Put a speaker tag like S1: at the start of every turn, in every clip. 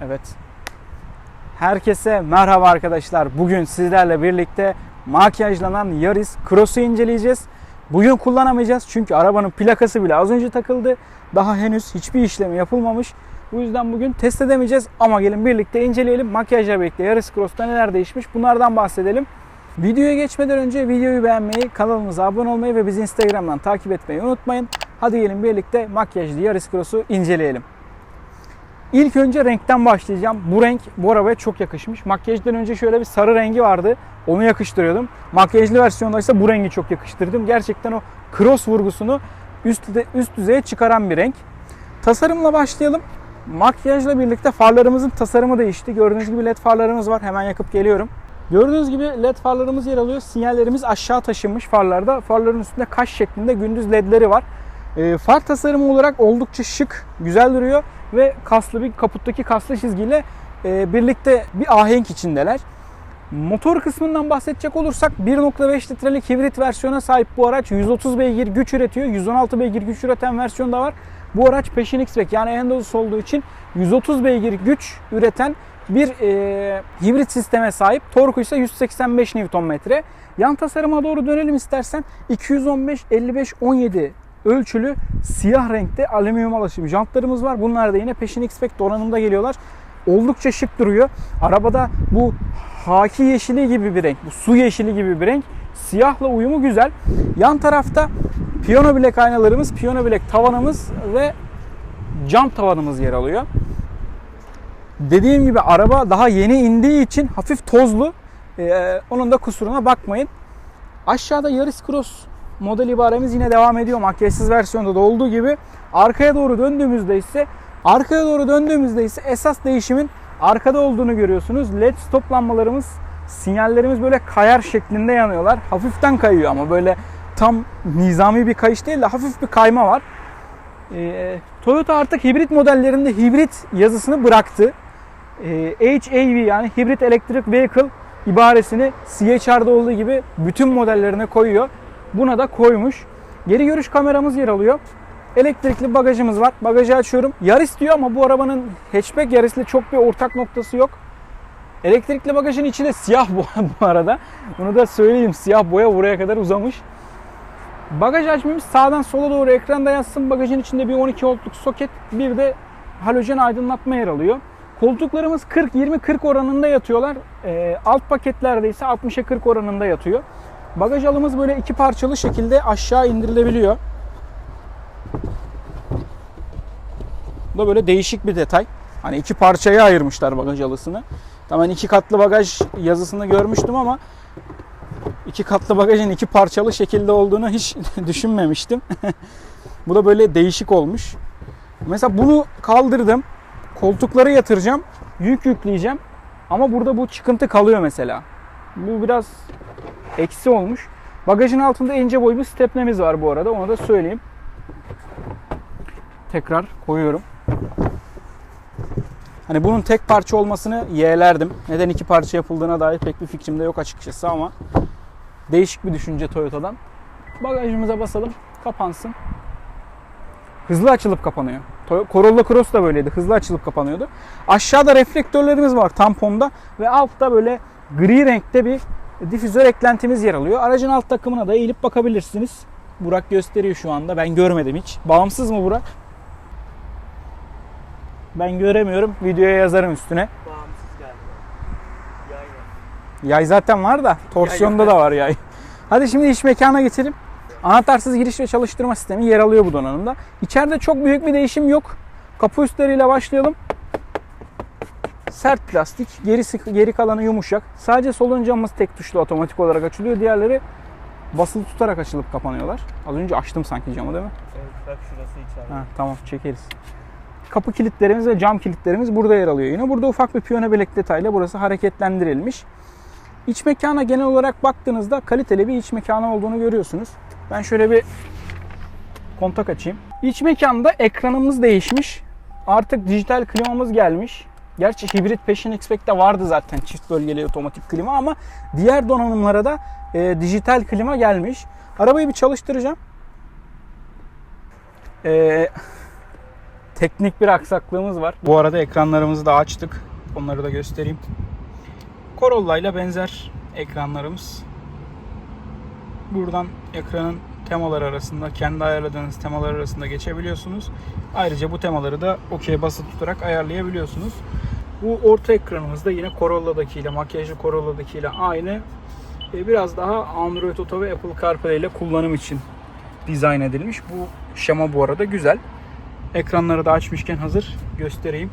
S1: Evet. Herkese merhaba arkadaşlar. Bugün sizlerle birlikte makyajlanan Yaris Cross'u inceleyeceğiz. Bugün kullanamayacağız çünkü arabanın plakası bile az önce takıldı. Daha henüz hiçbir işlemi yapılmamış. Bu yüzden bugün test edemeyeceğiz ama gelin birlikte inceleyelim. Makyajla birlikte Yaris Cross'ta neler değişmiş bunlardan bahsedelim. Videoya geçmeden önce videoyu beğenmeyi, kanalımıza abone olmayı ve bizi Instagram'dan takip etmeyi unutmayın. Hadi gelin birlikte makyajlı Yaris Cross'u inceleyelim. İlk önce renkten başlayacağım. Bu renk bu arabaya çok yakışmış. Makyajdan önce şöyle bir sarı rengi vardı. Onu yakıştırıyordum. Makyajlı versiyonda ise bu rengi çok yakıştırdım. Gerçekten o cross vurgusunu üst, üst düzeye çıkaran bir renk. Tasarımla başlayalım. Makyajla birlikte farlarımızın tasarımı değişti. Gördüğünüz gibi led farlarımız var. Hemen yakıp geliyorum. Gördüğünüz gibi led farlarımız yer alıyor. Sinyallerimiz aşağı taşınmış farlarda. Farların üstünde kaş şeklinde gündüz ledleri var. E, far tasarımı olarak oldukça şık, güzel duruyor ve kaslı bir kaputtaki kaslı çizgiyle e, birlikte bir ahenk içindeler. Motor kısmından bahsedecek olursak 1.5 litrelik hibrit versiyona sahip bu araç 130 beygir güç üretiyor. 116 beygir güç üreten versiyon da var. Bu araç Passion X-Pack yani Endorus olduğu için 130 beygir güç üreten bir e, hibrit sisteme sahip. Torku ise 185 Nm. Yan tasarıma doğru dönelim istersen 215 55 17 ölçülü siyah renkte alüminyum alaşım jantlarımız var. Bunlar da yine Passion X-Pack donanımda geliyorlar. Oldukça şık duruyor. Arabada bu haki yeşili gibi bir renk, bu su yeşili gibi bir renk. Siyahla uyumu güzel. Yan tarafta piyano bilek aynalarımız, piyano bilek tavanımız ve cam tavanımız yer alıyor. Dediğim gibi araba daha yeni indiği için hafif tozlu. Ee, onun da kusuruna bakmayın. Aşağıda Yaris Cross model ibaremiz yine devam ediyor. Makyajsız versiyonda da olduğu gibi. Arkaya doğru döndüğümüzde ise arkaya doğru döndüğümüzde ise esas değişimin arkada olduğunu görüyorsunuz. LED stop lambalarımız, sinyallerimiz böyle kayar şeklinde yanıyorlar. Hafiften kayıyor ama böyle tam nizami bir kayış değil de hafif bir kayma var. Ee, Toyota artık hibrit modellerinde hibrit yazısını bıraktı. Ee, HAV yani Hybrid Electric Vehicle ibaresini CHR'da olduğu gibi bütün modellerine koyuyor. Buna da koymuş. Geri görüş kameramız yer alıyor. Elektrikli bagajımız var. Bagajı açıyorum. Yaris diyor ama bu arabanın hatchback Yaris'le çok bir ortak noktası yok. Elektrikli bagajın içi de siyah boya bu arada. Bunu da söyleyeyim. Siyah boya buraya kadar uzamış. Bagaj açmamız sağdan sola doğru ekranda yazsın. Bagajın içinde bir 12 voltluk soket, bir de halojen aydınlatma yer alıyor. Koltuklarımız 40-20-40 oranında yatıyorlar. Ee, alt paketlerde ise 60'a 40 oranında yatıyor. Bagaj alımız böyle iki parçalı şekilde aşağı indirilebiliyor. Bu da böyle değişik bir detay. Hani iki parçaya ayırmışlar bagaj alısını. Tamam iki katlı bagaj yazısını görmüştüm ama iki katlı bagajın iki parçalı şekilde olduğunu hiç düşünmemiştim. Bu da böyle değişik olmuş. Mesela bunu kaldırdım. Koltukları yatıracağım. Yük yükleyeceğim. Ama burada bu çıkıntı kalıyor mesela. Bu biraz eksi olmuş. Bagajın altında ince boy bir stepnemiz var bu arada. Onu da söyleyeyim. Tekrar koyuyorum. Hani bunun tek parça olmasını yeğlerdim. Neden iki parça yapıldığına dair pek bir fikrim de yok açıkçası ama değişik bir düşünce Toyota'dan. Bagajımıza basalım. Kapansın. Hızlı açılıp kapanıyor. Corolla Cross da böyleydi. Hızlı açılıp kapanıyordu. Aşağıda reflektörlerimiz var tamponda ve altta böyle gri renkte bir difüzör eklentimiz yer alıyor. Aracın alt takımına da eğilip bakabilirsiniz. Burak gösteriyor şu anda. Ben görmedim hiç. Bağımsız mı Burak? Ben göremiyorum. Videoya yazarım üstüne.
S2: Bağımsız galiba. Yay var.
S1: Yay zaten var da torsiyonda da var yay. Hadi şimdi iç mekana geçelim. Anahtarsız giriş ve çalıştırma sistemi yer alıyor bu donanımda. İçeride çok büyük bir değişim yok. Kapı üstleriyle başlayalım. Sert plastik, gerisi, geri kalanı yumuşak. Sadece solun camımız tek tuşlu otomatik olarak açılıyor. Diğerleri basılı tutarak açılıp kapanıyorlar. Az önce açtım sanki camı değil mi?
S2: Evet bak şurası içeride.
S1: Ha, tamam çekeriz. Kapı kilitlerimiz ve cam kilitlerimiz burada yer alıyor yine. Burada ufak bir piyano bilek detayla burası hareketlendirilmiş. İç mekana genel olarak baktığınızda kaliteli bir iç mekanı olduğunu görüyorsunuz. Ben şöyle bir kontak açayım. İç mekanda ekranımız değişmiş. Artık dijital klimamız gelmiş. Gerçi hibrit Passion X-Pac'te vardı zaten çift bölgeli otomatik klima ama diğer donanımlara da e, dijital klima gelmiş. Arabayı bir çalıştıracağım. E, teknik bir aksaklığımız var. Bu arada ekranlarımızı da açtık. Onları da göstereyim. Corolla ile benzer ekranlarımız. Buradan ekranın temalar arasında, kendi ayarladığınız temalar arasında geçebiliyorsunuz. Ayrıca bu temaları da OK basılı tutarak ayarlayabiliyorsunuz. Bu orta ekranımız da yine Corolla'dakiyle, makyajlı Corolla'dakiyle aynı. E, Biraz daha Android Auto ve Apple CarPlay ile kullanım için dizayn edilmiş. Bu şema bu arada güzel. Ekranları da açmışken hazır göstereyim.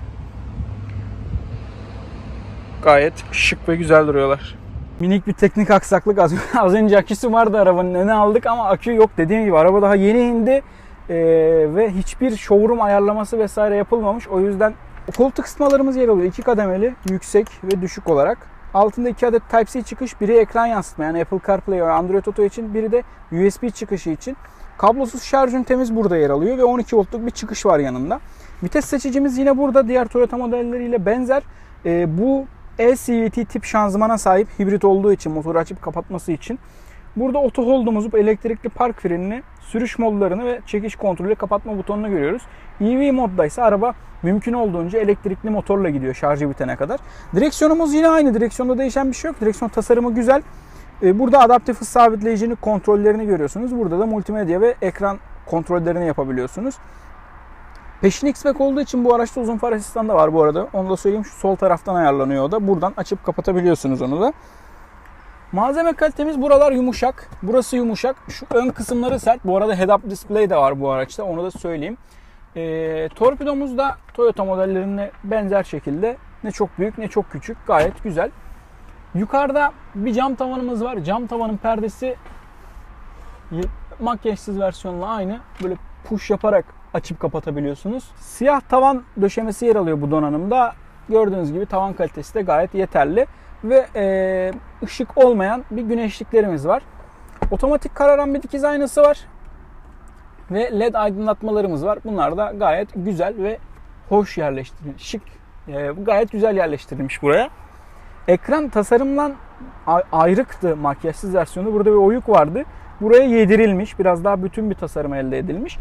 S1: Gayet şık ve güzel duruyorlar. Minik bir teknik aksaklık. Az, az önce aküsü vardı arabanın. Önüne aldık ama akü yok. Dediğim gibi araba daha yeni indi. Ee, ve hiçbir showroom ayarlaması vesaire yapılmamış. O yüzden koltuk ısıtmalarımız yer alıyor. İki kademeli yüksek ve düşük olarak. Altında iki adet Type-C çıkış biri ekran yansıtma yani Apple CarPlay ve Android Auto için biri de USB çıkışı için. Kablosuz şarj ünitemiz burada yer alıyor ve 12 voltluk bir çıkış var yanında. Vites seçicimiz yine burada. Diğer Toyota modelleriyle benzer. Ee, bu e-CVT tip şanzımana sahip hibrit olduğu için motoru açıp kapatması için burada auto hold'umuzu elektrikli park frenini, sürüş modlarını ve çekiş kontrolü kapatma butonunu görüyoruz. EV modda ise araba mümkün olduğunca elektrikli motorla gidiyor şarjı bitene kadar. Direksiyonumuz yine aynı. Direksiyonda değişen bir şey yok. Direksiyon tasarımı güzel. Ee, Burada adaptif hız sabitleyicinin kontrollerini görüyorsunuz. Burada da multimedya ve ekran kontrollerini yapabiliyorsunuz. Peşin X-Pack olduğu için bu araçta uzun far asistanı da var bu arada. Onu da söyleyeyim şu sol taraftan ayarlanıyor da. Buradan açıp kapatabiliyorsunuz onu da. Malzeme kalitemiz buralar yumuşak. Burası yumuşak. Şu ön kısımları sert. Bu arada head-up display de var bu araçta. Onu da söyleyeyim. Ee, torpidomuz da Toyota modellerine benzer şekilde ne çok büyük ne çok küçük. Gayet güzel. Yukarıda bir cam tavanımız var. Cam tavanın perdesi makyajsız versiyonla aynı. Böyle push yaparak açıp kapatabiliyorsunuz. Siyah tavan döşemesi yer alıyor bu donanımda. Gördüğünüz gibi tavan kalitesi de gayet yeterli. Ve e, ışık olmayan bir güneşliklerimiz var. Otomatik kararan bir dikiz aynası var. Ve led aydınlatmalarımız var. Bunlar da gayet güzel ve hoş yerleştirilmiş. Şık, e, gayet güzel yerleştirilmiş buraya. Ekran tasarımdan ayrıktı makyajsız versiyonu. Burada bir oyuk vardı. Buraya yedirilmiş. Biraz daha bütün bir tasarım elde edilmiş.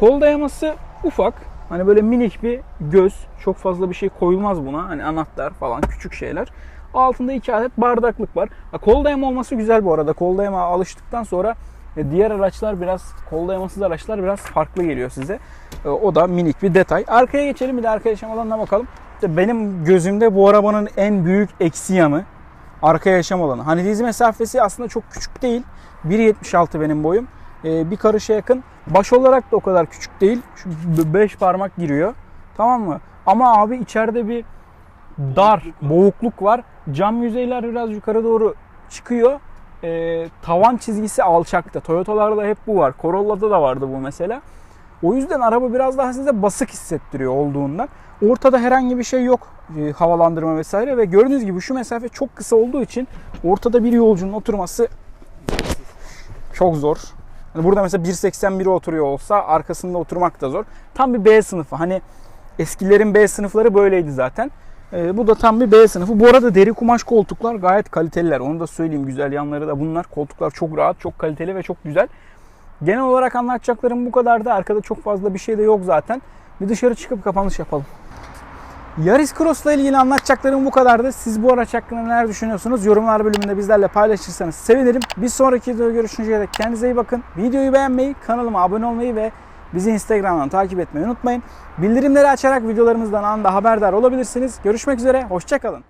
S1: Kol dayaması ufak. Hani böyle minik bir göz. Çok fazla bir şey koyulmaz buna. Hani anahtar falan küçük şeyler. Altında iki adet bardaklık var. Ha, Kol dayama olması güzel bu arada. Kol dayama alıştıktan sonra e, diğer araçlar biraz kol dayamasız araçlar biraz farklı geliyor size. E, O da minik bir detay. Arkaya geçelim bir de arka yaşam alanına bakalım. İşte benim gözümde bu arabanın en büyük eksi yanı arka yaşam alanı. Hani diz mesafesi aslında çok küçük değil. 1.76 benim boyum. Ee, bir karışa yakın. Baş olarak da o kadar küçük değil. Şu 5 parmak giriyor. Tamam mı? Ama abi içeride bir dar, boğukluk var. Cam yüzeyler biraz yukarı doğru çıkıyor. Ee, tavan çizgisi alçakta. Toyota'larda hep bu var. Corolla'da da vardı bu mesela. O yüzden araba biraz daha size basık hissettiriyor olduğundan. Ortada herhangi bir şey yok. e, havalandırma vesaire ve gördüğünüz gibi şu mesafe çok kısa olduğu için ortada bir yolcunun oturması çok zor. Hani burada mesela 1.81'e oturuyor olsa arkasında oturmak da zor. Tam bir B sınıfı. Hani eskilerin B sınıfları böyleydi zaten. Ee, bu da tam bir B sınıfı. Bu arada deri kumaş koltuklar gayet kaliteliler. Onu da söyleyeyim. Güzel yanları da bunlar. Koltuklar çok rahat, çok kaliteli ve çok güzel. Genel olarak anlatacaklarım bu kadardı. Arkada çok fazla bir şey de yok zaten. Bir dışarı çıkıp kapanış yapalım. Yaris Cross'la ilgili anlatacaklarım bu kadardı. Siz bu araç hakkında neler düşünüyorsunuz? Yorumlar bölümünde bizlerle paylaşırsanız sevinirim. Bir sonraki videoda görüşünceye dek kendinize iyi bakın. Videoyu beğenmeyi, kanalıma abone olmayı ve bizi Instagram'dan takip etmeyi unutmayın. Bildirimleri açarak videolarımızdan anında haberdar olabilirsiniz. Görüşmek üzere, hoşçakalın.